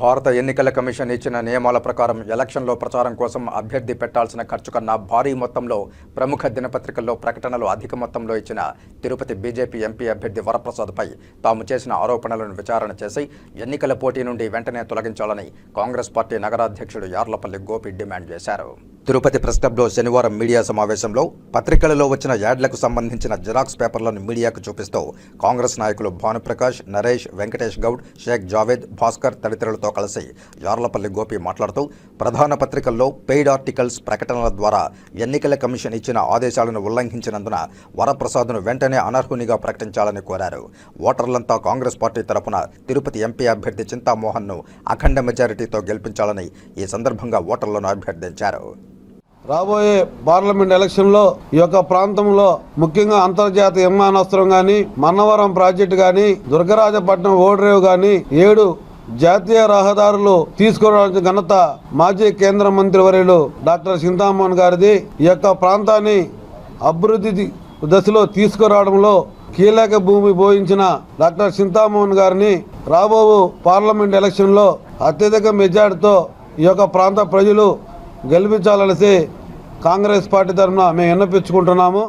భారత ఎన్నికల కమిషన్ ఇచ్చిన నియమాల ప్రకారం ఎలక్షన్లో ప్రచారం కోసం అభ్యర్థి పెట్టాల్సిన ఖర్చు కన్నా భారీ మొత్తంలో ప్రముఖ దినపత్రికల్లో ప్రకటనలు అధిక మొత్తంలో ఇచ్చిన తిరుపతి బీజేపీ ఎంపీ అభ్యర్థి వరప్రసాద్పై తాము చేసిన ఆరోపణలను విచారణ చేసి ఎన్నికల పోటీ నుండి వెంటనే తొలగించాలని కాంగ్రెస్ పార్టీ నగరాధ్యక్షుడు యార్లపల్లి గోపి డిమాండ్ చేశారు. తిరుపతి ప్రెస్ క్లబ్లో శనివారం మీడియా సమావేశంలో పత్రికలలో వచ్చిన యాడ్లకు సంబంధించిన జిరాక్స్ పేపర్లను మీడియాకు చూపిస్తూ కాంగ్రెస్ నాయకులు భానుప్రకాష్ నరేష్ వెంకటేష్ గౌడ్ షేక్ జావేద్ భాస్కర్ తదితరులతో కలిసి యార్లపల్లి గోపి మాట్లాడుతూ ప్రధాన పత్రికల్లో పెయిడ్ ఆర్టికల్స్ ప్రకటనల ద్వారా ఎన్నికల కమిషన్ ఇచ్చిన ఆదేశాలను ఉల్లంఘించినందున వరప్రసాద్ను వెంటనే అనర్హునిగా ప్రకటించాలని కోరారు. ఓటర్లంతా కాంగ్రెస్ పార్టీ తరపున తిరుపతి ఎంపీ అభ్యర్థి చింతామోహన్ను అఖండ మెజారిటీతో గెలిపించాలని ఈ సందర్భంగా ఓటర్లను అభ్యర్థించారు. రాబోయే పార్లమెంట్ ఎలక్షన్లో ఈ యొక్క ప్రాంతంలో ముఖ్యంగా అంతర్జాతీయ విమానాస్త్రం గాని మన్నవరం ప్రాజెక్టు గాని దుర్గరాజపట్నం ఓడరేవు గాని ఏడు జాతీయ రహదారులు తీసుకురావడానికి ఘనత మాజీ కేంద్ర మంత్రి వర్యులు డాక్టర్ చింతామోహన్ గారిది. ఈ యొక్క ప్రాంతాన్ని అభివృద్ధి దశలో తీసుకురావడంలో కీలక భూమి పోయించిన డాక్టర్ చింతామోహన్ గారిని రాబో పార్లమెంట్ ఎలక్షన్లో అత్యధిక మెజార్టీతో ఈ యొక్క ప్రాంత ప్రజలు గెలిపించాలనేసి కాంగ్రెస్ పార్టీ తరఫున మేము విన్నపించుకుంటున్నాము.